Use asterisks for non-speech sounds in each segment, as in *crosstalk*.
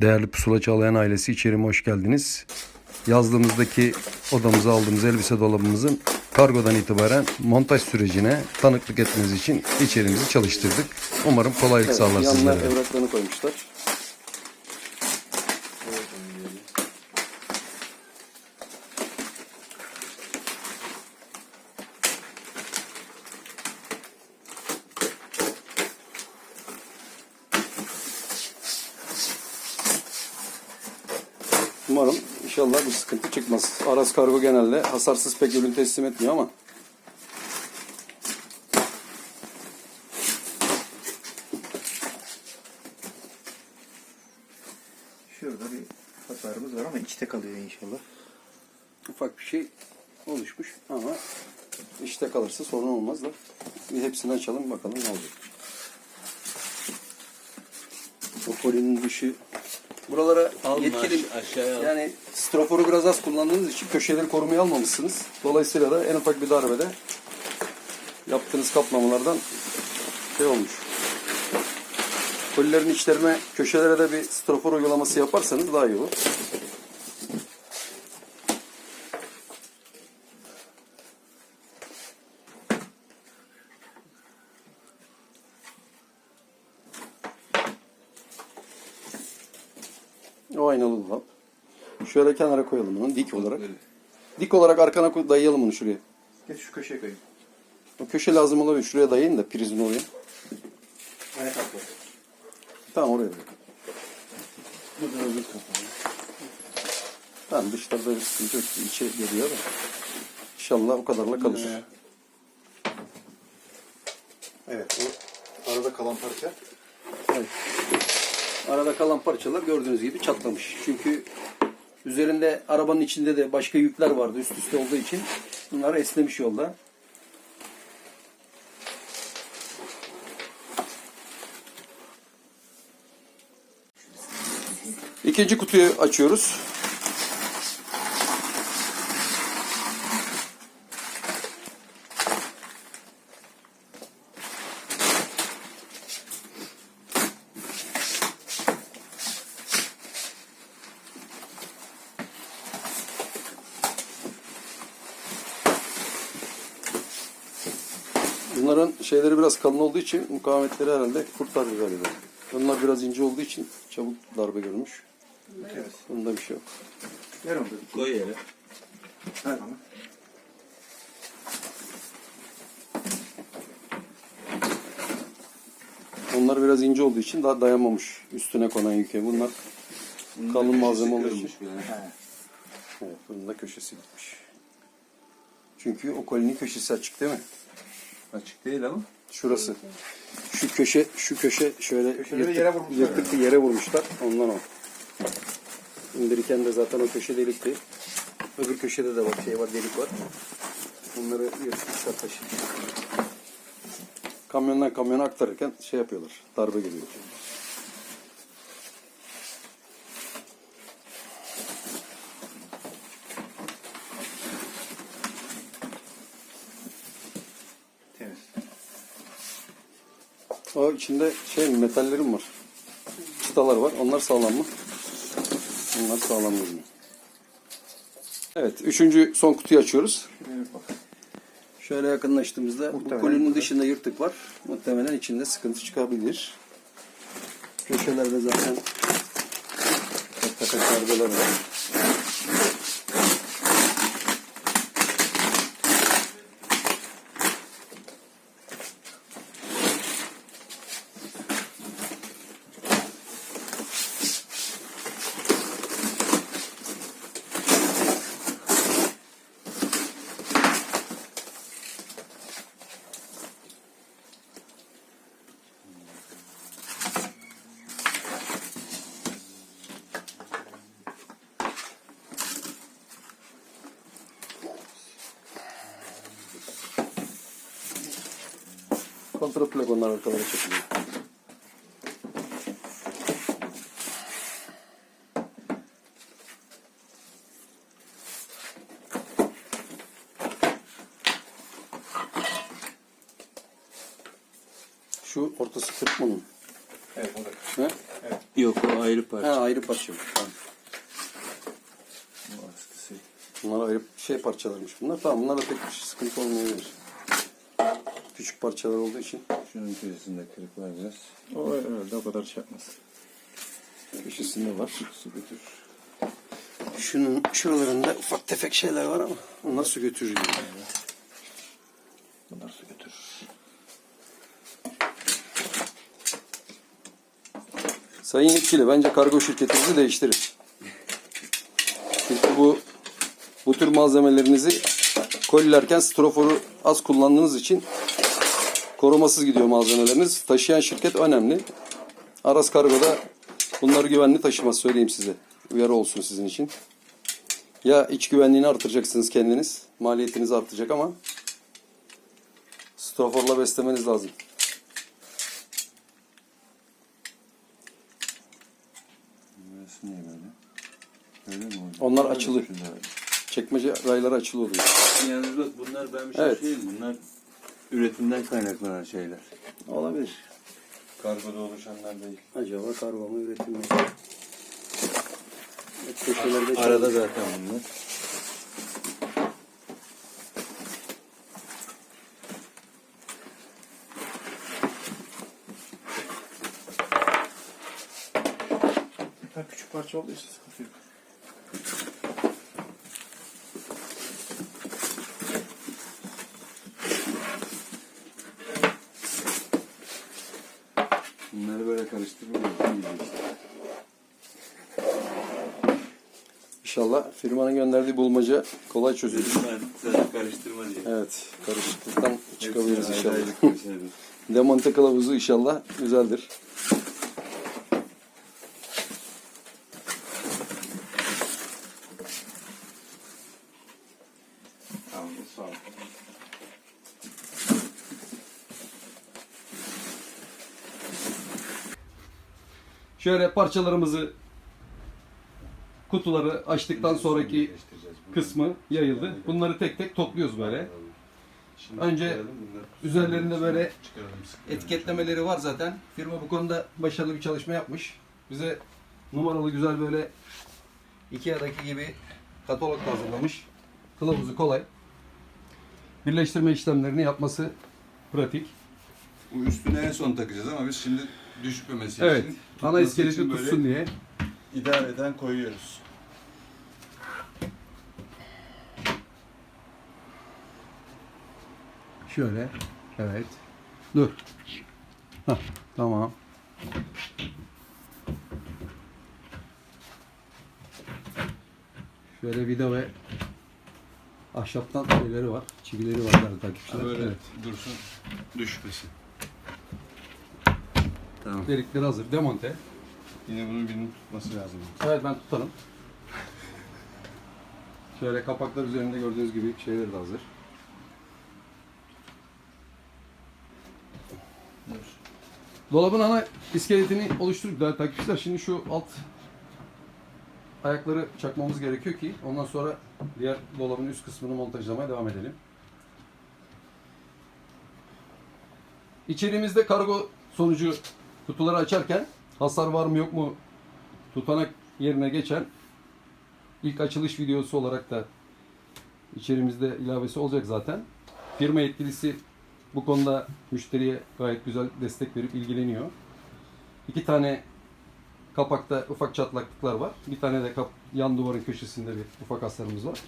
Değerli Pusula Çağlayan ailesi içerime hoş geldiniz. Yazlığımızdaki odamıza aldığımız elbise dolabımızın kargodan itibaren montaj sürecine tanıklık etmeniz için içerimizi çalıştırdık. Umarım kolaylık sağlar yanına sizlere. evraklarını koymuşlar. Umarım inşallah bir sıkıntı çıkmaz. Aras Kargo genelde hasarsız pek ürün teslim etmiyor ama Şurada bir hasarımız var ama içte kalıyor inşallah. ufak bir şey oluşmuş ama işte kalırsa sorun olmaz da bir hepsini açalım bakalım ne olacak. O kolinin dışı buralara Alma yetkili aş- aşağıya yani stroforu biraz az kullandığınız için köşeleri korumaya almamışsınız. Dolayısıyla da en ufak bir darbede yaptığınız kaplamalardan şey olmuş. Kolilerin içlerine, köşelere de bir strofor uygulaması yaparsanız daha iyi olur. Aynalı dolap. Şöyle kenara koyalım bunu dik olarak. Dik olarak arkana dayayalım bunu şuraya. Geç şu köşeye koyayım. O köşe lazım olabilir. Şuraya dayayın da prizin oraya. Aynen kapı. Tamam oraya bırak. Tamam dışarıda bir sıkıntı yok. İçe geliyor da. İnşallah o kadarla kalır. Evet bu arada kalan parça. Evet. Arada kalan parçalar gördüğünüz gibi çatlamış. Çünkü üzerinde arabanın içinde de başka yükler vardı üst üste olduğu için bunlar esnemiş yolda. İkinci kutuyu açıyoruz. Bunların şeyleri biraz kalın olduğu için mukavemetleri herhalde kurtarır galiba. Bunlar biraz ince olduğu için çabuk darbe görmüş. Evet. Bunda bir şey yok. Ver onu da. Koy yere. Ver bana. Onlar biraz ince olduğu için daha dayanmamış üstüne konan yüke. Bunlar kalın malzeme olduğu için. He. Evet, bunun da köşesi gitmiş. Çünkü o kolinin köşesi açık değil mi? Açık değil ama. Şurası. Şu köşe, şu köşe şöyle yırtık, yere vurmuşlar yırtık bir yere vurmuşlar. Ondan o. İndirirken de zaten o köşe delikti. Öbür köşede de bak şey var, delik var. Bunları yırtmışlar taşı. Kamyondan kamyona aktarırken şey yapıyorlar. Darbe geliyor. O içinde şey metallerim var. Çıtalar var. Onlar sağlam mı? Onlar sağlam görünüyor. Evet. Üçüncü son kutuyu açıyoruz. Şöyle yakınlaştığımızda bu Muhtemelen kolinin burada. dışında yırtık var. Muhtemelen içinde sıkıntı çıkabilir. Köşelerde zaten tak tak darbeler var. Kontraplak onlar arkalara çekiliyor. Şu ortası kırık bunun. Evet o da. Ha? Yok o ayrı parça. Ha, ayrı parça. Tamam. Bunlar ayrı şey parçalarmış bunlar. Tamam bunlarda pek bir sıkıntı olmayabilir. Küçük parçalar olduğu için Şunun köşesinde kırık var biraz. O herhalde o kadar şey yapmaz. köşesinde var. Su götür. Şunun şuralarında ufak tefek şeyler var ama onlar su götürür. gibi. Bunlar su götürür. Sayın yetkili bence kargo şirketinizi değiştirin. Çünkü bu bu tür malzemelerinizi kolilerken stroforu az kullandığınız için korumasız gidiyor malzemeleriniz. Taşıyan şirket önemli. Aras Kargo'da bunları güvenli taşımaz söyleyeyim size. Uyarı olsun sizin için. Ya iç güvenliğini artıracaksınız kendiniz. Maliyetiniz artacak ama stroforla beslemeniz lazım. Burası niye böyle? Öyle mi oldu? Onlar açılı. Çekmece rayları açılı oluyor. Yalnız bak bunlar ben bir şey Evet. söyleyeyim. Bunlar üretimden kaynaklanan şeyler. Olabilir. Kargoda oluşanlar değil. Acaba kargo mu üretim mi? Evet, köşelerde Arada zaten bunlar. Ha, küçük parça olduysa sıkıntı yok. Bunları böyle karıştırmıyoruz. İyice işte. İnşallah firmanın gönderdiği bulmaca kolay çözülür. Ben sana karıştırma diye. Evet, karışıklıktan çıkabiliriz inşallah. karıştıralım. *laughs* Demonte kılavuzu inşallah güzeldir. Tamam sağ ol. Şöyle parçalarımızı kutuları açtıktan sonraki kısmı yayıldı. Bunları tek tek topluyoruz böyle. Önce üzerlerinde böyle etiketlemeleri var zaten. Firma bu konuda başarılı bir çalışma yapmış. Bize numaralı güzel böyle Ikea'daki gibi katalog hazırlamış. Kılavuzu kolay. Birleştirme işlemlerini yapması pratik. Bu üstüne en son takacağız ama biz şimdi düşmemesi Evet. için Ana tutması iskeleti için böyle tutsun diye. İdareden koyuyoruz. Şöyle. Evet. Dur. Hah, tamam. Şöyle vida ve ahşaptan şeyleri var. Çivileri var değerli takipçiler. Böyle Evet. dursun düşmesin. Tamam. Delikleri hazır. Demonte. Yine bunun birinin tutması lazım. Evet ben tutarım. *laughs* Şöyle kapaklar üzerinde gördüğünüz gibi şeyleri de hazır. Dolabın ana iskeletini oluşturduk değerli takipçiler. Şimdi şu alt ayakları çakmamız gerekiyor ki ondan sonra diğer dolabın üst kısmını montajlamaya devam edelim. İçeriğimizde kargo sonucu kutuları açarken hasar var mı yok mu tutanak yerine geçen ilk açılış videosu olarak da içerimizde ilavesi olacak zaten. Firma yetkilisi bu konuda müşteriye gayet güzel destek verip ilgileniyor. İki tane kapakta ufak çatlaklıklar var. Bir tane de kap- yan duvarın köşesinde bir ufak hasarımız var.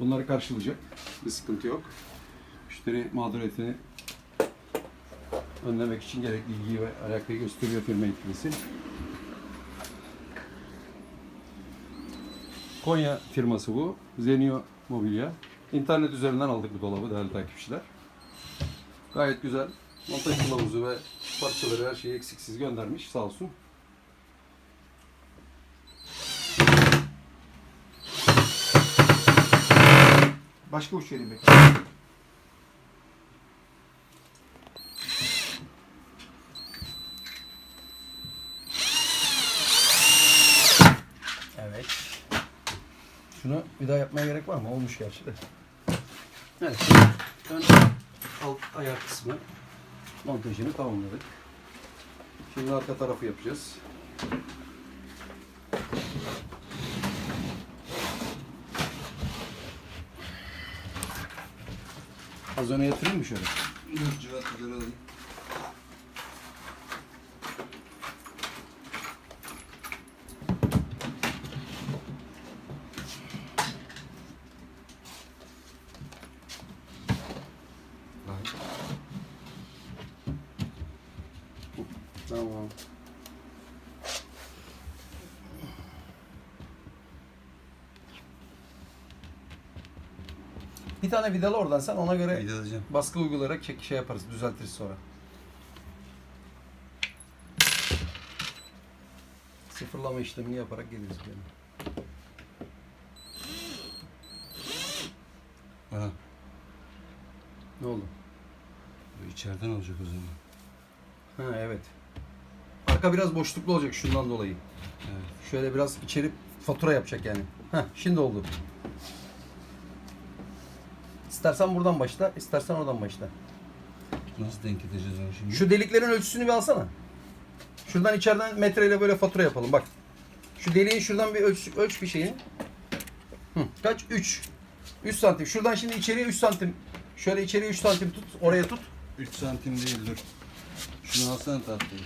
Bunları karşılayacak. Bir sıkıntı yok. Müşteri mağduriyetini önlemek için gerekli ilgiyi ve alakayı gösteriyor firma yetkilisi. Konya firması bu. Zenio Mobilya. İnternet üzerinden aldık bu dolabı değerli takipçiler. Gayet güzel. Montaj kılavuzu ve parçaları her şeyi eksiksiz göndermiş sağ olsun. Başka uç vereyim belki. Evet. Şunu bir daha yapmaya gerek var mı? Olmuş gerçi de. Evet. Ön alt ayak kısmı montajını tamamladık. Şimdi arka tarafı yapacağız. Az öne yatırayım mı şöyle? Dur civat güzel Tamam. Bir tane vidalı oradan sen ona göre Vidalayacağım. baskı uygulayarak çek şey yaparız, düzeltiriz sonra. Sıfırlama işlemini yaparak geliriz yani. Ha, Ne oldu? bu içeriden olacak o zaman. Ha evet. Arka biraz boşluklu olacak şundan dolayı. Evet. Şöyle biraz içeri fatura yapacak yani. Heh, şimdi oldu. İstersen buradan başla, istersen oradan başla. Nasıl denk edeceğiz onu şimdi? Şu deliklerin ölçüsünü bir alsana. Şuradan içeriden metreyle böyle fatura yapalım bak. Şu deliğin şuradan bir ölç, ölç bir şeyini. Hı, kaç? 3. 3 santim. Şuradan şimdi içeriye 3 santim. Şöyle içeriye 3 santim tut. Oraya tut. 3 santim değil dur. Şunu alsana tatlıyı.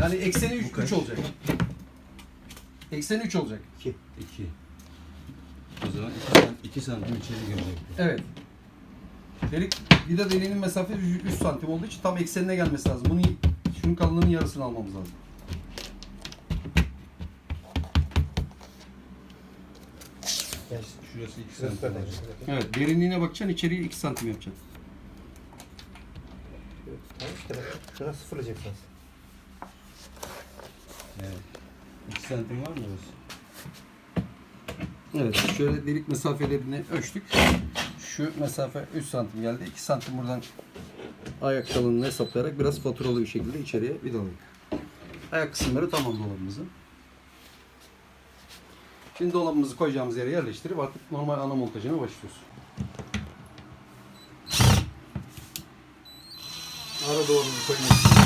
Yani ekseni 3, kaç? olacak. Ekseni 3 olacak. 2. O zaman 2 santim, iki santim içeri girecek. Evet. Delik vida deliğinin mesafesi 3 santim olduğu için tam eksenine gelmesi lazım. Bunu şunun kalınlığının yarısını almamız lazım. Şurası 2 santim olacak. Evet, derinliğine bakacaksın, içeriye 2 santim yapacaksın. Şuna sıfırlayacaksınız. Evet. 2 santim var mı orası? Evet, şöyle delik mesafelerini ölçtük. Şu mesafe 3 santim geldi. 2 santim buradan ayak kalınlığını hesaplayarak biraz faturalı bir şekilde içeriye vidaladık. Ayak kısımları tamam dolabımızın. Şimdi dolabımızı koyacağımız yere yerleştirip artık normal ana montajına başlıyoruz. Ara doğrumuzu koymak için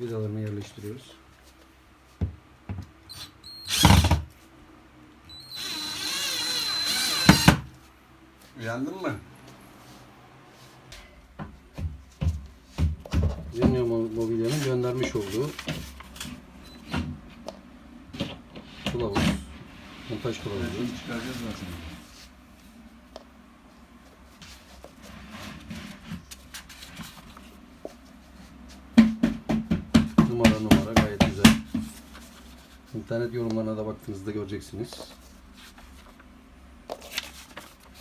vidalarını yerleştiriyoruz. Uyandın mı? Zenyo Mobilya'nın göndermiş olduğu kılavuz, montaj kılavuzu. Çıkaracağız zaten. İnternet yorumlarına da baktığınızda göreceksiniz.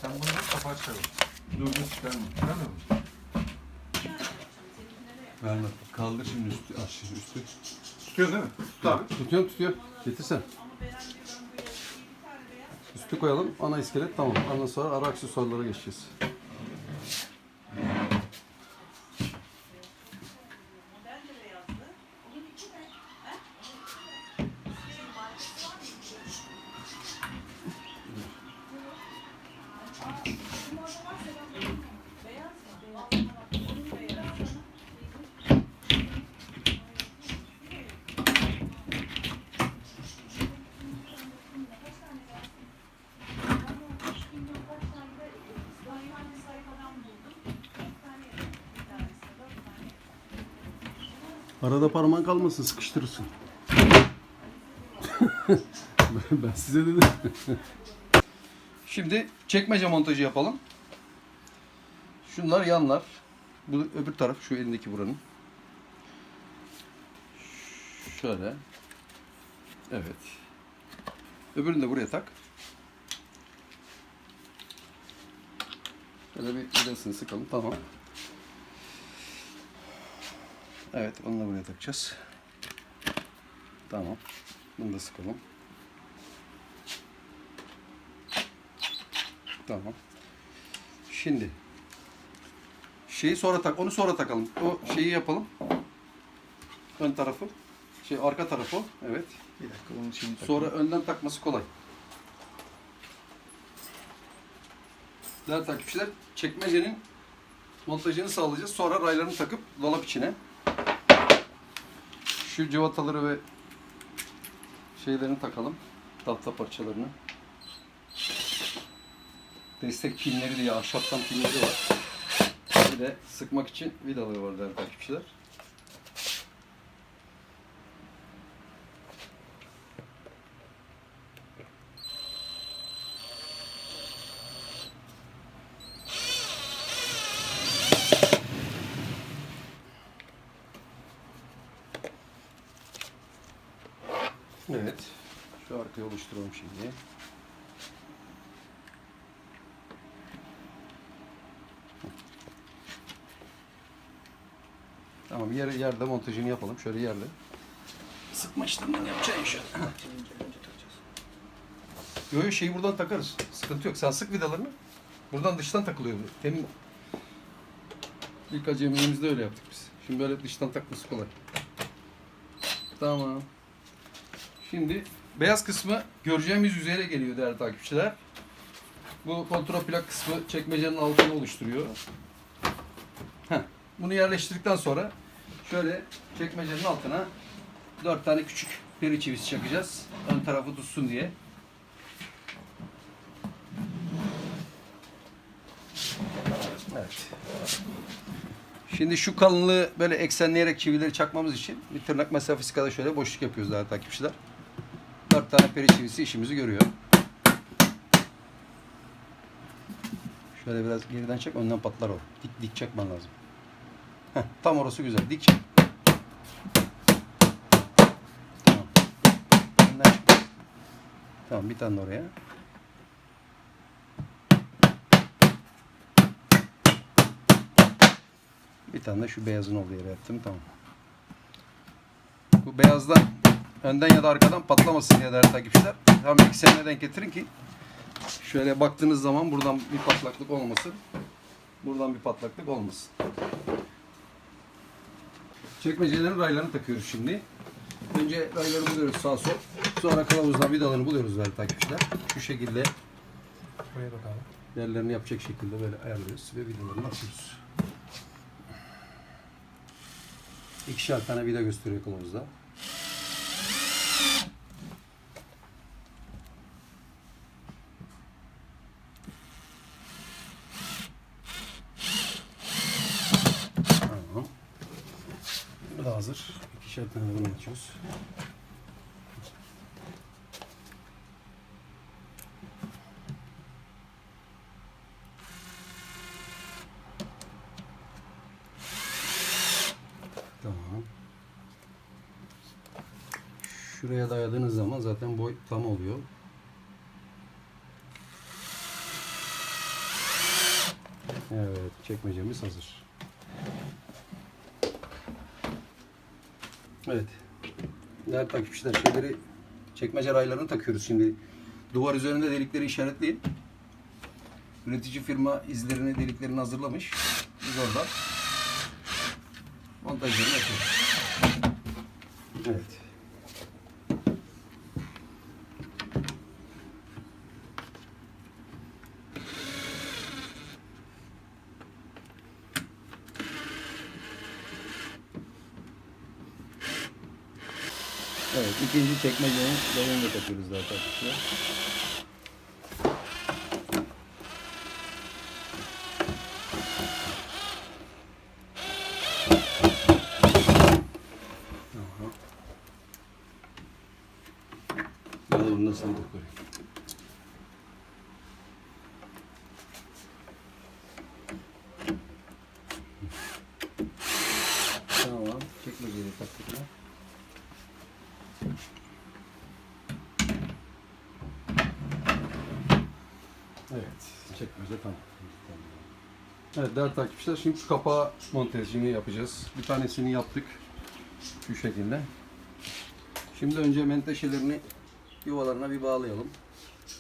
Sen bunu bir kapağı çıkarın. Dur dur çıkarma. Çıkarmıyor musun? Verme. Kaldır şimdi üstü. Aşağı üstü. Tutuyor değil mi? Tut abi. Tutuyor tutuyor. Getirsen. Üstü koyalım. Ana iskelet tamam. Ondan sonra ara aksesuarlara geçeceğiz. Arada parmağın kalmasın sıkıştırırsın. *laughs* ben size dedim. Şimdi çekmece montajı yapalım. Şunlar yanlar. Bu öbür taraf şu elindeki buranın. Şöyle. Evet. Öbürünü de buraya tak. Şöyle bir vidasını sıkalım. Tamam. Evet, onu da buraya takacağız. Tamam. Bunu da sıkalım. Tamam. Şimdi şeyi sonra tak, onu sonra takalım. O şeyi yapalım. Ön tarafı. Şey arka tarafı. Evet. Bir dakika şeyini tak. Sonra önden takması kolay. Değerli takipçiler, çekmecenin montajını sağlayacağız. Sonra raylarını takıp dolap içine. Şu cıvataları ve şeylerini takalım. Tahta parçalarını. Destek pinleri diye ahşaptan pinleri var. Bir de sıkmak için vidaları var değerli takipçiler. Evet. Şu arkayı oluşturalım şimdi. Tamam yer, yerde montajını yapalım. Şöyle yerde. Sıkma işlemini yapacağım şöyle. Yo yo şeyi buradan takarız. Sıkıntı yok. Sen sık vidalarını. Buradan dıştan takılıyor bu. Temin ilk acemiliğimizde öyle yaptık biz. Şimdi böyle dıştan takması kolay. Tamam. Şimdi beyaz kısmı göreceğimiz yüzeyle geliyor değerli takipçiler. Bu kontrol plak kısmı çekmecenin altını oluşturuyor. Heh. Bunu yerleştirdikten sonra şöyle çekmecenin altına dört tane küçük peri çivisi çakacağız. Ön tarafı tutsun diye. Evet. Şimdi şu kalınlığı böyle eksenleyerek çivileri çakmamız için bir tırnak mesafesi kadar şöyle boşluk yapıyoruz daha takipçiler. Dört tane peri çivisi işimizi görüyor. Şöyle biraz geriden çek, önden patlar o. Dik dik çekmen lazım. Heh, tam orası güzel. Dik çek. Tamam. Tamam bir tane oraya. Bir tane de şu beyazın olduğu yere yaptım. Tamam. Bu beyazdan önden ya da arkadan patlamasın diye değerli takipçiler. Tam eksenine denk getirin ki şöyle baktığınız zaman buradan bir patlaklık olmasın. Buradan bir patlaklık olmasın. Çekmecelerin raylarını takıyoruz şimdi. Önce rayları buluyoruz sağ sol. Sonra kılavuzdan vidalarını buluyoruz değerli takipçiler. Şu şekilde yerlerini yapacak şekilde böyle ayarlıyoruz ve vidalarını atıyoruz. İkişer tane vida gösteriyor kılavuzda. Tamam. Bu da hazır. İkişer tane bunu açıyoruz. Tamam. Şuraya dayadığınız zaman zaten boy tam oluyor. Evet, çekmecemiz hazır. Evet. Değerli takipçiler şeyleri çekmece raylarını takıyoruz şimdi. Duvar üzerinde delikleri işaretleyin. Üretici firma izlerini, deliklerini hazırlamış. Biz oradan montajlarını yapıyoruz. Evet. Evet, ikinci devrini de takıyoruz zaten. Ya da bunu nasıl koyayım? Tamam, çekmeceyi taktık mı? Evet, çekmece tamam. Evet değerli takipçiler şimdi şu kapağı montajını yapacağız. Bir tanesini yaptık. Şu şekilde. Şimdi önce menteşelerini yuvalarına bir bağlayalım.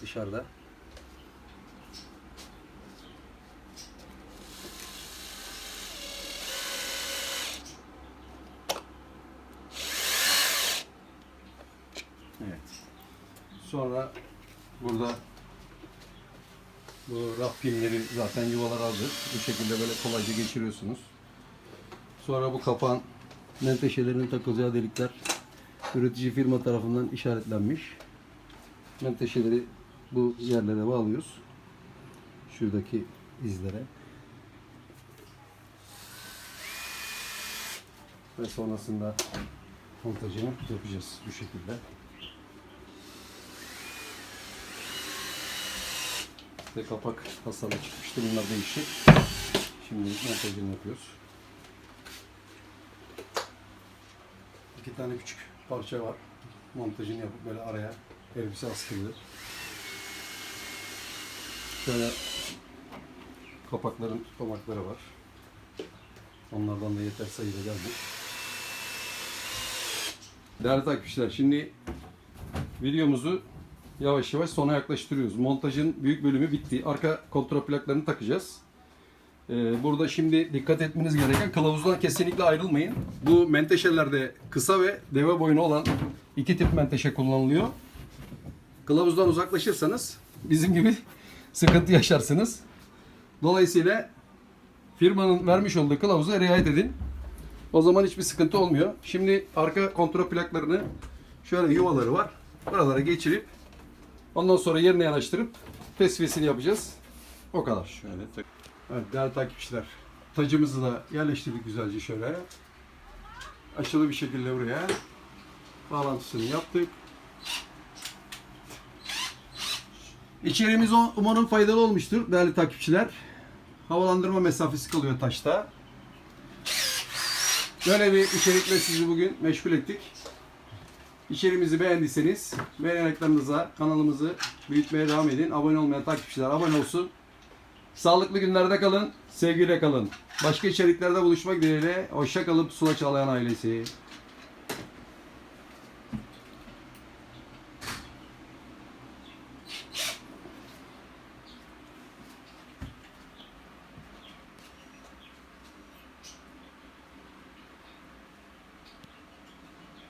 Dışarıda. Evet. Sonra burada Bu raf pinleri zaten yuvalar hazır. Bu şekilde böyle kolayca geçiriyorsunuz. Sonra bu kapağın menteşelerinin takılacağı delikler üretici firma tarafından işaretlenmiş. Menteşeleri bu yerlere bağlıyoruz. Şuradaki izlere. Ve sonrasında montajını yapacağız bu şekilde. Ve kapak hasarlı çıkmıştı. Bunlar değişecek. Şimdi montajını yapıyoruz. İki tane küçük parça var. Montajını yapıp böyle araya elbise askılıyor. Şöyle kapakların tutamakları var. Onlardan da yeter sayıda geldi. Değerli takipçiler şimdi videomuzu yavaş yavaş sona yaklaştırıyoruz. Montajın büyük bölümü bitti. Arka kontrol plaklarını takacağız. Ee, burada şimdi dikkat etmeniz gereken kılavuzdan kesinlikle ayrılmayın. Bu menteşelerde kısa ve deve boyunu olan iki tip menteşe kullanılıyor. Kılavuzdan uzaklaşırsanız bizim gibi *laughs* sıkıntı yaşarsınız. Dolayısıyla firmanın vermiş olduğu kılavuza riayet edin. O zaman hiçbir sıkıntı olmuyor. Şimdi arka kontrol plaklarını şöyle yuvaları var. Buralara geçirip ondan sonra yerine yanaştırıp tesviyesini yapacağız. O kadar. Şöyle tak. Evet değerli takipçiler. Tacımızı da yerleştirdik güzelce şöyle. Aşılı bir şekilde buraya bağlantısını yaptık. İçeriğimiz o- umarım faydalı olmuştur değerli takipçiler. Havalandırma mesafesi kalıyor taşta. Böyle bir içerikle sizi bugün meşgul ettik. İçeriğimizi beğendiyseniz beğeneneklerinize kanalımızı büyütmeye devam edin. Abone olmayan takipçiler abone olsun. Sağlıklı günlerde kalın, sevgiyle kalın. Başka içeriklerde buluşmak dileğiyle. Hoşça kalın Pusula Çağlayan ailesi.